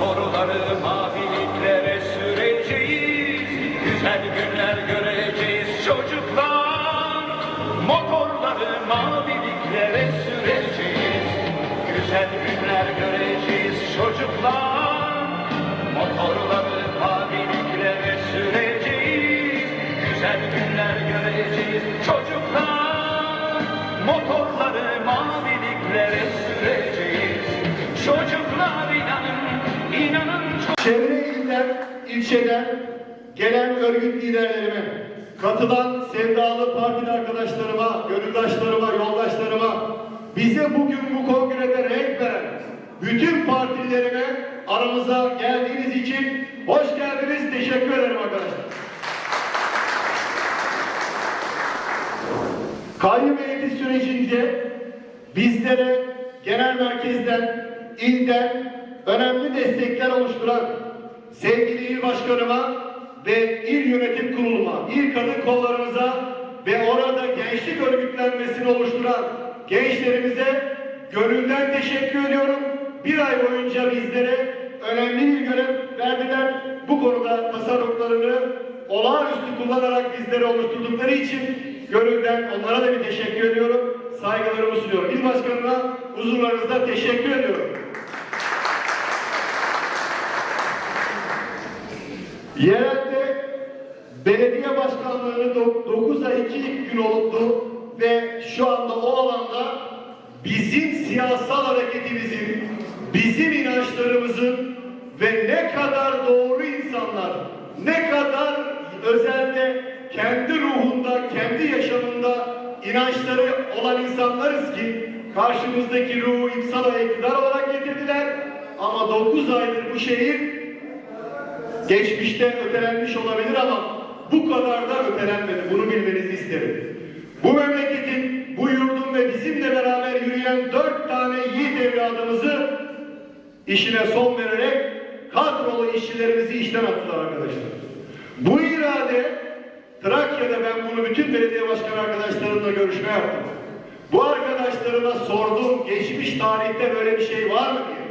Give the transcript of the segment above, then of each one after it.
Motorları maviliklere ilçeden gelen örgüt liderlerime, katılan sevdalı partili arkadaşlarıma, gönüldaşlarıma, yoldaşlarıma, bize bugün bu kongrede renk veren bütün partililerime aramıza geldiğiniz için hoş geldiniz, teşekkür ederim arkadaşlar. Kayyum heyeti sürecince bizlere genel merkezden, ilden önemli destekler oluşturan sevgili il başkanıma ve il yönetim kuruluma, il kadın kollarımıza ve orada gençlik örgütlenmesini oluşturan gençlerimize gönülden teşekkür ediyorum. Bir ay boyunca bizlere önemli bir görev verdiler. Bu konuda tasarruflarını olağanüstü kullanarak bizleri oluşturdukları için gönülden onlara da bir teşekkür ediyorum. Saygılarımı sunuyorum. İl Başkanı'na huzurlarınızda teşekkür ediyorum. Yerelde belediye başkanlığını 9 ay 2 gün oldu ve şu anda o alanda bizim siyasal hareketimizin, bizim inançlarımızın ve ne kadar doğru insanlar, ne kadar özelde kendi ruhunda, kendi yaşamında inançları olan insanlarız ki karşımızdaki ruhu İpsala iktidar olarak getirdiler. Ama 9 aydır bu şehir geçmişte ötelenmiş olabilir ama bu kadar da ötelenmedi. Bunu bilmenizi isterim. Bu memleketin, bu yurdun ve bizimle beraber yürüyen dört tane yiğit evladımızı işine son vererek kadrolu işçilerimizi işten attılar arkadaşlar. Bu irade Trakya'da ben bunu bütün belediye başkan arkadaşlarımla görüşme yaptım. Bu arkadaşlarıma sordum geçmiş tarihte böyle bir şey var mı diye.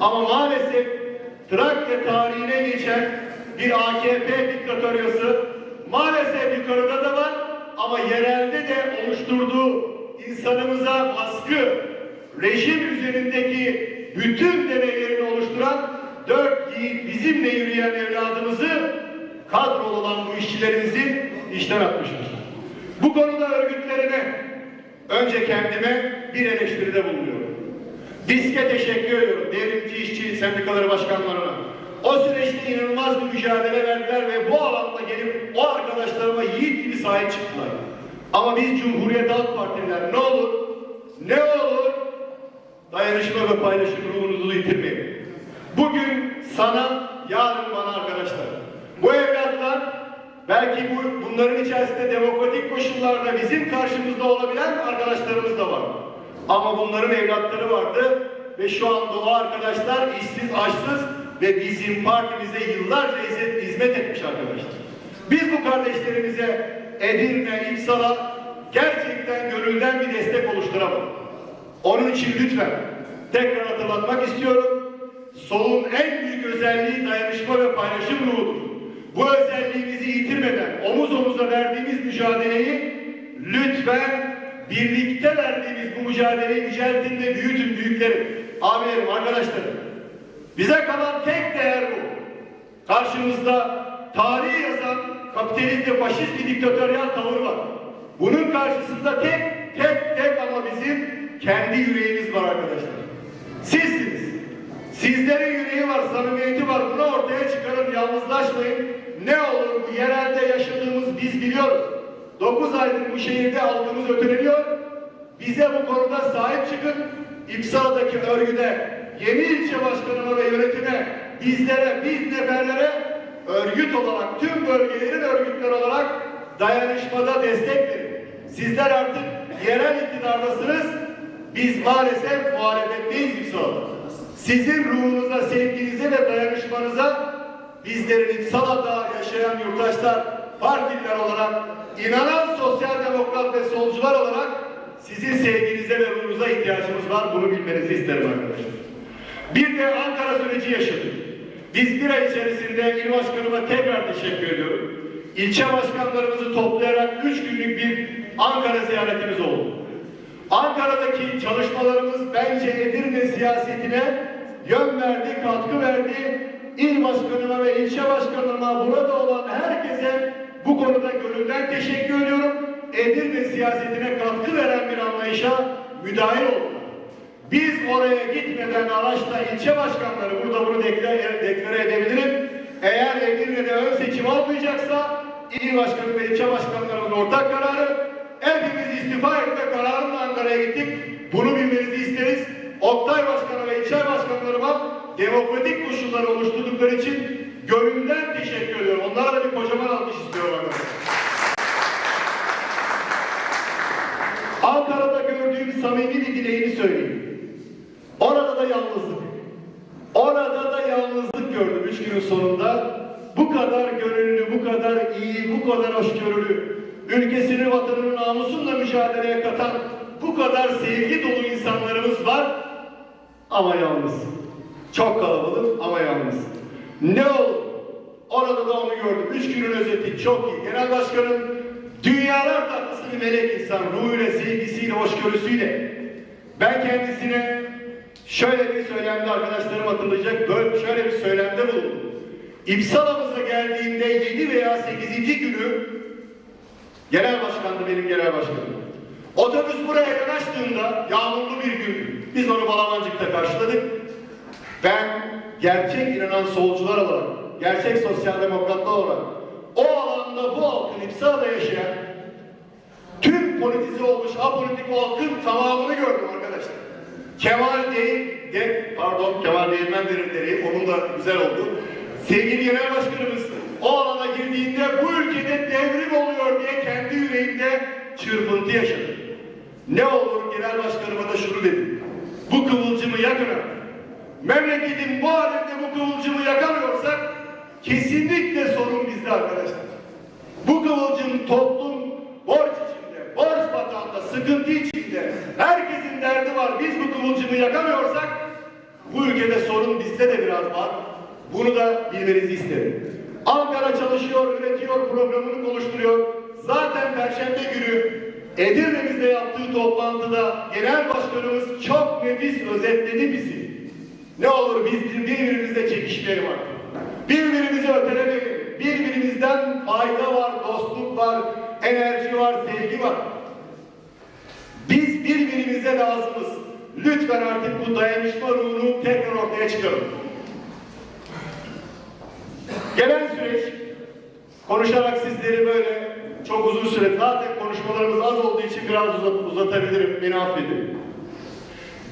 Ama maalesef Trakya tarihine geçen bir AKP diktatöryası maalesef yukarıda da var ama yerelde de oluşturduğu insanımıza baskı, rejim üzerindeki bütün deneylerini oluşturan dört yiğit bizimle yürüyen evladımızı kadrolu olan bu işçilerimizi işten atmıştır. Bu konuda örgütlerine önce kendime bir eleştiride bulunuyorum. DİSK'e teşekkür ediyorum. Devrimci işçi sendikaları başkanlarına. O süreçte inanılmaz bir mücadele verdiler ve bu alanda gelip o arkadaşlarıma yiğit gibi sahip çıktılar. Ama biz Cumhuriyet Halk Partililer ne olur, ne olur dayanışma ve paylaşım ruhunuzu yitirmeyin. Bugün sana, yarın bana arkadaşlar. Bu evlatlar belki bu, bunların içerisinde demokratik koşullarda bizim karşımızda olabilen arkadaşlarımız da var. Ama bunların evlatları vardı ve şu anda o arkadaşlar işsiz, açsız ve bizim partimize yıllarca hizmet, etmiş arkadaşlar. Biz bu kardeşlerimize Edirne, İpsala gerçekten gönülden bir destek oluşturamadık. Onun için lütfen tekrar hatırlatmak istiyorum. Solun en büyük özelliği dayanışma ve paylaşım ruhudur. Bu özelliğimizi yitirmeden omuz omuza verdiğimiz mücadeleyi lütfen birlikte verdiğimiz bu mücadeleyi yüceltin ve büyütün büyüklerim, abilerim, arkadaşlarım. Bize kalan tek değer bu. Karşımızda tarihi yazan kapitalist ve faşist bir diktatöryal tavır var. Bunun karşısında tek tek tek ama bizim kendi yüreğimiz var arkadaşlar. Sizsiniz. Sizlerin yüreği var, samimiyeti var. Bunu ortaya çıkarın, yalnızlaşmayın. Ne olur bu yerelde yaşadığımız biz biliyoruz. 9 aydır bu şehirde halkımız öteleniyor. Bize bu konuda sahip çıkın. İpsal'daki örgüde, yeni ilçe başkanına ve yönetime, bizlere, biz neferlere örgüt olarak, tüm bölgelerin örgütleri olarak dayanışmada destek verin. Sizler artık yerel iktidardasınız. Biz maalesef muhalefetteyiz İpsal'da. Sizin ruhunuza, sevginize ve dayanışmanıza bizlerin İpsala'da yaşayan yurttaşlar, partililer olarak, inanan sosyal demokrat ve solcular olarak sizin sevginize ve ruhunuza ihtiyacımız var. Bunu bilmenizi isterim arkadaşlar. Bir de Ankara süreci yaşadık. Biz bir ay içerisinde il başkanıma tekrar teşekkür ediyorum. İlçe başkanlarımızı toplayarak üç günlük bir Ankara ziyaretimiz oldu. Ankara'daki çalışmalarımız bence Edirne siyasetine yön verdi, katkı verdi. İl başkanıma ve ilçe başkanıma burada olan herkese bu konuda gönülden teşekkür ediyorum. Edirne siyasetine katkı veren bir anlayışa müdahil oldular. Biz oraya gitmeden araçla ilçe başkanları burada bunu deklare, deklare edebilirim. Eğer Edirne'de ön seçim olmayacaksa il başkanı ve ilçe başkanlarımızın ortak kararı hepimiz istifa etme kararıyla Ankara'ya gittik. Bunu bilmenizi isteriz. Oktay Başkanı ve ilçe başkanlarıma demokratik koşulları oluşturdukları için gönülden teşekkür ediyorum. Onlara da bir kocaman alkış istiyorum. Ankara'da gördüğüm samimi bir dileğini söyleyeyim. Orada da yalnızlık. Orada da yalnızlık gördüm üç günün sonunda. Bu kadar gönüllü, bu kadar iyi, bu kadar hoşgörülü, ülkesini, vatanını namusunla mücadeleye katan bu kadar sevgi dolu insanlarımız var ama yalnız. Çok kalabalık ama yalnız. Ne olur? Orada da onu gördüm. Üç günün özeti çok iyi. Genel başkanım dünyalar tatlısı bir melek insan. Ruhuyla, sevgisiyle, hoşgörüsüyle. Ben kendisine şöyle bir söylemde arkadaşlarım hatırlayacak. Böyle şöyle bir söylemde bulundum. İpsala'mıza geldiğimde 7 veya 8. günü genel başkandı benim genel başkanım. Otobüs buraya yanaştığında yağmurlu bir gün biz onu Balamancık'ta karşıladık. Ben gerçek inanan solcular olarak, gerçek sosyal demokratlar olarak o alanda bu halkın İpsala'da yaşayan tüm politize olmuş apolitik halkın tamamını gördüm arkadaşlar. Kemal değil, de, pardon Kemal Değirmen derim dereyim, onun da güzel oldu. Sevgili Genel Başkanımız o alana girdiğinde bu ülkede devrim oluyor diye kendi yüreğinde çırpıntı yaşadı. Ne olur Genel Başkanıma da şunu dedim. Bu kıvılcımı yakın artık. Memleketin bu halinde bu kıvılcımı yakamıyorsak kesinlikle sorun bizde arkadaşlar. Bu kıvılcım toplum borç içinde, borç batağında, sıkıntı içinde. Herkesin derdi var. Biz bu kıvılcımı yakamıyorsak bu ülkede sorun bizde de biraz var. Bunu da bilmenizi isterim. Ankara çalışıyor, üretiyor, programını konuşturuyor. Zaten Perşembe günü Edirne'mizde yaptığı toplantıda Genel Başkanımız çok nefis özetledi bizi. Ne olur biz birbirimizle çekişmeyelim artık. Birbirimizi ötelemeyelim. Birbirimizden fayda var, dostluk var, enerji var, sevgi var. Biz birbirimize lazımız. Lütfen artık bu dayanışma ruhunu tekrar ortaya çıkarın. Gelen süreç konuşarak sizleri böyle çok uzun süre zaten konuşmalarımız az olduğu için biraz uzat, uzatabilirim. Beni affedin.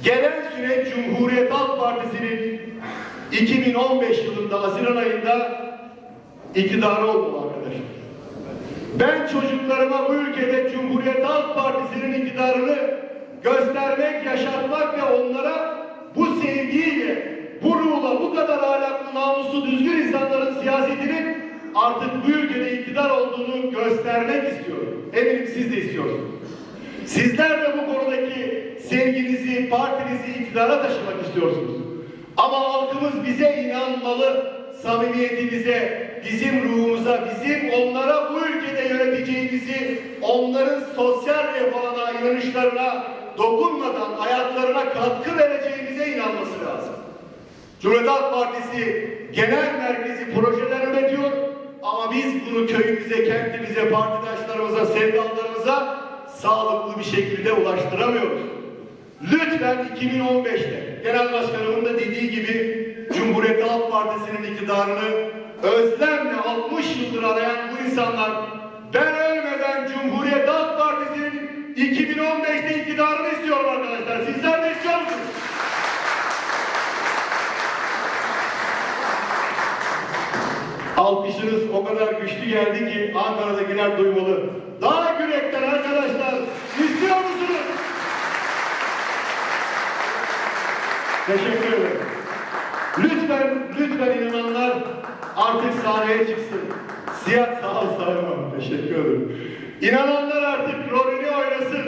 Gelen süreç Cumhuriyet Halk Partisi'nin 2015 yılında Haziran ayında iktidarı olmalı arkadaşlar. Ben çocuklarıma bu ülkede Cumhuriyet Halk Partisi'nin iktidarını göstermek, yaşatmak ve onlara bu sevgiyle, bu ruhla, bu kadar ahlaklı, namuslu, düzgün insanların siyasetinin artık bu ülkede iktidar olduğunu göstermek istiyorum. Eminim siz de istiyorsunuz. Sizler de bu konudaki sevginizi, partinizi iktidara taşımak istiyorsunuz. Ama halkımız bize inanmalı, samimiyetimize, bizim ruhumuza, bizim onlara bu ülkede yöneteceğimizi, onların sosyal refahına, inanışlarına dokunmadan hayatlarına katkı vereceğimize inanması lazım. Cumhuriyet Halk Partisi genel merkezi projeler üretiyor ama biz bunu köyümüze, kentimize, partidaşlarımıza, sevdalarımıza sağlıklı bir şekilde ulaştıramıyoruz. Lütfen 2015'te Genel Başkanımın da dediği gibi Cumhuriyet Halk Partisi'nin iktidarını özlemle 60 yıldır arayan bu insanlar ben ölmeden Cumhuriyet Halk Partisi'nin 2015'te iktidarını istiyorum arkadaşlar. Sizler de istiyor musunuz? Alkışınız o kadar güçlü geldi ki Ankara'dakiler duymalı. Daha yürekten arkadaşlar istiyor musunuz? Teşekkür ederim. Lütfen, lütfen inananlar artık sahneye çıksın. Siyah sağ ol sayamam. Teşekkür ederim. İnananlar artık rolünü oynasın.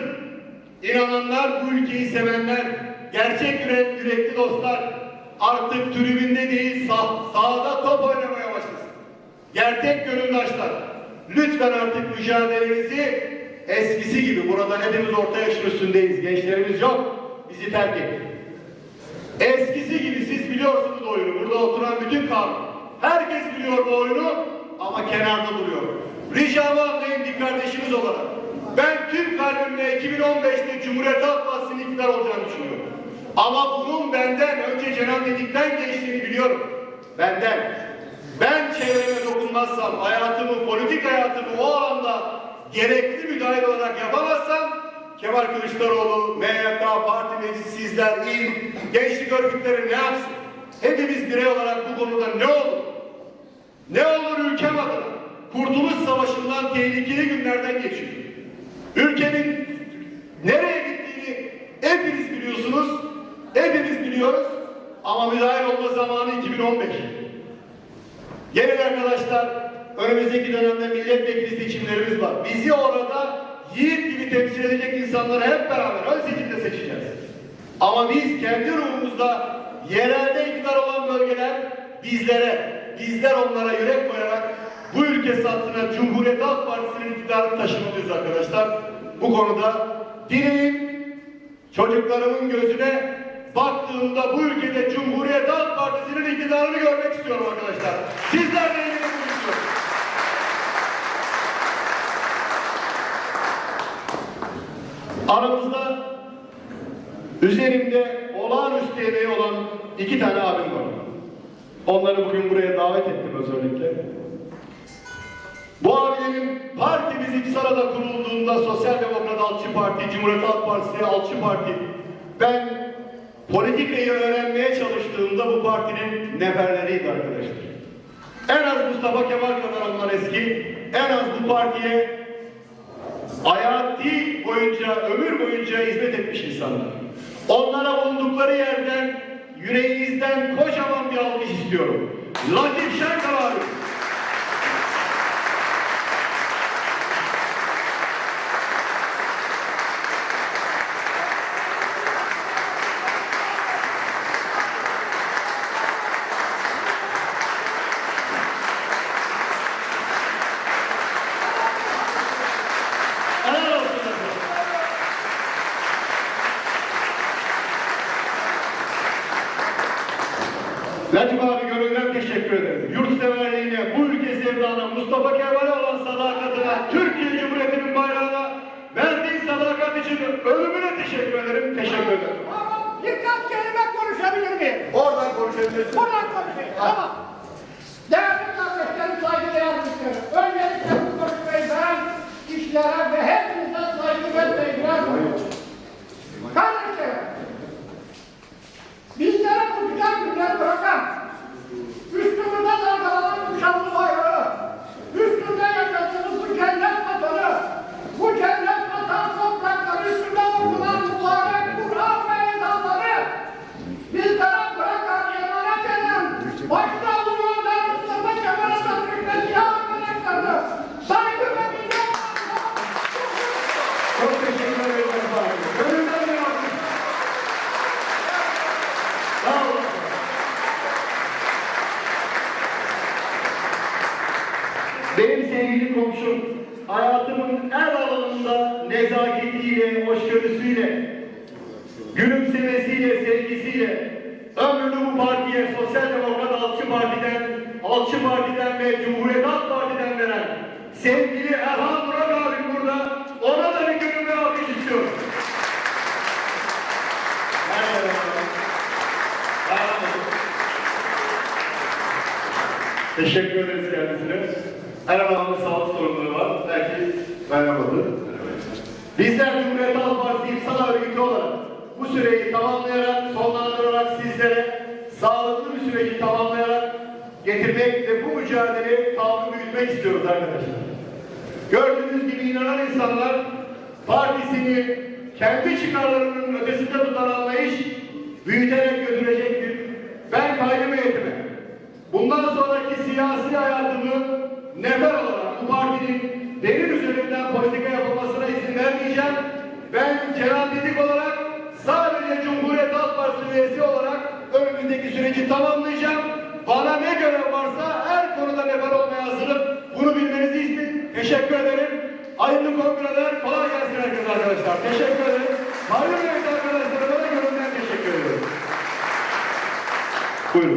İnananlar bu ülkeyi sevenler, gerçek yürek, yürekli dostlar artık tribünde değil sah sahada top oynamaya başlasın. Gerçek gönüldaşlar, lütfen artık mücadelenizi eskisi gibi burada hepimiz orta yaşın üstündeyiz. Gençlerimiz yok. Bizi terk etti. Eskisi gibi siz biliyorsunuz oyunu. Burada oturan bütün kavram. Herkes biliyor bu oyunu ama kenarda duruyor. Ricamı anlayın bir kardeşimiz olarak. Ben tüm kalbimle 2015'te Cumhuriyet Halk Partisi'nin iktidar olacağını düşünüyorum. Ama bunun benden önce Cenab Dedik'ten geçtiğini biliyorum. Benden. Ben çevreme dokunmazsam, hayatımı, politik hayatımı o alanda gerekli müdahale olarak yapamazsam Kemal Kılıçdaroğlu, MYK, parti meclisi, sizler, il, gençlik örgütleri ne yapsın? Hepimiz birey olarak bu konuda ne olur? Ne olur ülkem adına? Kurtuluş Savaşı'ndan tehlikeli günlerden geçiyor. Ülkenin nereye gittiğini hepiniz biliyorsunuz, hepimiz biliyoruz ama müdahale olma zamanı 2015. Gelin arkadaşlar, önümüzdeki dönemde milletvekili seçimlerimiz var. Bizi orada yiğit gibi temsil edecek insanları hep beraber ön seçimde seçeceğiz. Ama biz kendi ruhumuzda yerelde iktidar olan bölgeler bizlere, bizler onlara yürek koyarak bu ülke sattığına Cumhuriyet Halk Partisi'nin iktidarını taşımalıyız arkadaşlar. Bu konuda dileğim çocuklarımın gözüne baktığımda bu ülkede Cumhuriyet Halk Partisi'nin iktidarını görmek istiyorum arkadaşlar. Sizlerle ilgili bunu istiyorum. Aramızda üzerimde olağanüstü emeği olan iki tane abim var. Onları bugün buraya davet ettim özellikle. Bu abilerin partimiz İpsala'da kurulduğunda Sosyal Demokrat Alçı Parti, Cumhuriyet Halk Partisi, Alçı Parti ben politikayı öğrenmeye çalıştığımda bu partinin neferleriydi arkadaşlar. En az Mustafa Kemal kadar onlar eski, en az bu partiye hayatı boyunca, ömür boyunca hizmet etmiş insanlar. Onlara bulundukları yerden, yüreğinizden kocaman bir alkış istiyorum. Latif Şenkal için ölümüne teşekkür ederim. Teşekkür ederim. Ama birkaç kelime konuşabilir miyim? Oradan konuşabilirsin. Buradan konuşayım. Tamam. Değerli kardeşlerim, saygıdeğer yardımcılarım. Öncelikle bu konuşmayı ben işlere ve hepinize saygı ve sevgiler sunuyorum. Kardeşlerim, bizlere bu güzel günler bırakan, üstümüzde dalgalanan bu Benim sevgili komşum, hayatımın her alanında nezaketiyle, hoşgörüsüyle, gülümsemesiyle, sevgisiyle, ömrünü bu partiye, Sosyal Demokrat Alçı Parti'den, Alçı Parti'den ve Cumhuriyet Halk Parti'den veren sevgili Erhan Murat abim burada, ona da bir gönüllü alkış istiyorum. Teşekkür ederiz kendisine. Erhan Hanım'ın sağlık sorunları var. Belki merhabadır. Bizler Cumhuriyet Halk Partisi İpsala Örgütü olarak bu süreyi tamamlayarak, sonlandırarak sizlere sağlıklı bir süreci tamamlayarak getirmek ve bu mücadeleyi tavrı büyütmek istiyoruz arkadaşlar. Gördüğünüz gibi inanan insanlar partisini kendi çıkarlarının ötesinde tutan anlayış büyüterek götürecektir. Ben kayyum heyetime bundan sonraki siyasi hayatımı nefer olarak bu partinin benim üzerimden politika yapılmasına izin vermeyeceğim. Ben Cenab Dedik olarak sadece Cumhuriyet Halk Partisi üyesi olarak önümüzdeki süreci tamamlayacağım. Bana ne görev varsa her konuda nefer olmaya hazırım. Bunu bilmenizi istedim. Teşekkür ederim. Hayırlı kongreler. Kolay gelsin herkese arkadaşlar. Teşekkür ederim. Hayırlı